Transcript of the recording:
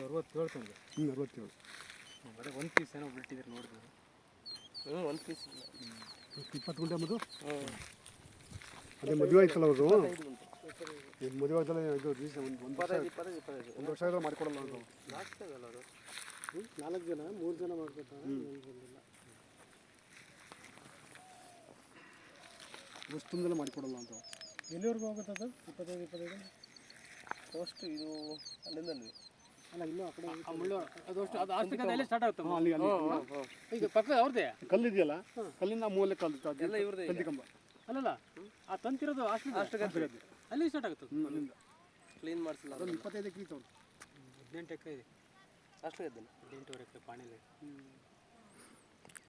ಅರವತ್ತೇಳು ತಂದೆ ಹ್ಞೂ ಅರವತ್ತೇಳು ಅದೇ ಒಂದು ಪೀಸ್ ಏನೋ ಬಿಟ್ಟಿದ್ರು ನೋಡಿದ್ವಿ. ಹ್ಞೂ ಒಂದು ಪೀಸ್ ಇಪ್ಪತ್ತು ಗುಂಟೆ ಮದು ಅದೇ ಮದುವೆ ಆಯ್ತಲ್ಲ ಅವರು ಈಗ ಮದುವೆ ಆಯ್ತಲ್ಲ ಇದು ರೀಸನ್ ಒಂದು ಒಂದು ವರ್ಷ ಇಪ್ಪತ್ತೈದು ಇಪ್ಪತ್ತೈದು ಒಂದು ವರ್ಷ ಆದ್ರೆ ಮಾಡಿಕೊಡಲ್ಲ ಅಂತ ಲಾಸ್ಟ್ ಅದು ನಾಲ್ಕು ಜನ ಮೂರು ಜನ ಮಾಡ್ಕೊತಾರೆ ವರ್ಷ ತುಂಬದಲ್ಲೇ ಮಾಡಿಕೊಡಲ್ಲ ಅಂತ ಎಲ್ಲಿವರೆಗೂ ಹೋಗುತ್ತೆ ಅದು? ಇಪ್ಪತ್ತೈದು ಇಪ್ಪತ್ತೈದು? ಫಸ್ಟ್ ಇದು ಅಲ್ಲಿಂದ ಅಲ್ಲಿ ಆ ಮುಳ್ಳು ಅದು ಅಷ್ಟು. ಅದು ಸ್ಟಾರ್ಟ್ ಆಗುತ್ತೆ ಅಲ್ಲಿ ಅಲ್ಲಿ. ಈಗ ಪಕ್ಕದ ಅವ್ರದ್ದೇ? ಕಲ್ಲು ಇದೆಯಲ್ಲ ಕಲ್ಲಿಂದ ಮೂಲೆ ಕಲ್ಲು ಅದು ಎಲ್ಲ ಇವ್ರದ್ದೇ. ತಂತಿ ಕಂಬ ಅಲ್ಲಲ್ಲ ಆ ತಂತಿರೋದು ಅಷ್ಟು ಅಷ್ಟಕ್ಕೆ ಅಲ್ಲಿ ಸ್ಟಾರ್ಟ್ ಆಗುತ್ತೆ. ಅಲ್ಲಿಂದ. ಕ್ಲೀನ್ ಮಾಡಿಸಿಲ್ಲ ಅದೊಂದು ಇಪ್ಪತ್ತೈದು ಎಕರೆ ಇತ್ತು ಹದಿನೆಂಟು ಎಕರೆ ಇದೆ. ಅಷ್ಟು ಇದ್ದಲ್ಲ ಹದಿನೆಂಟೂವರೆ ಎಕರೆ ಪಾಣಿಲಿ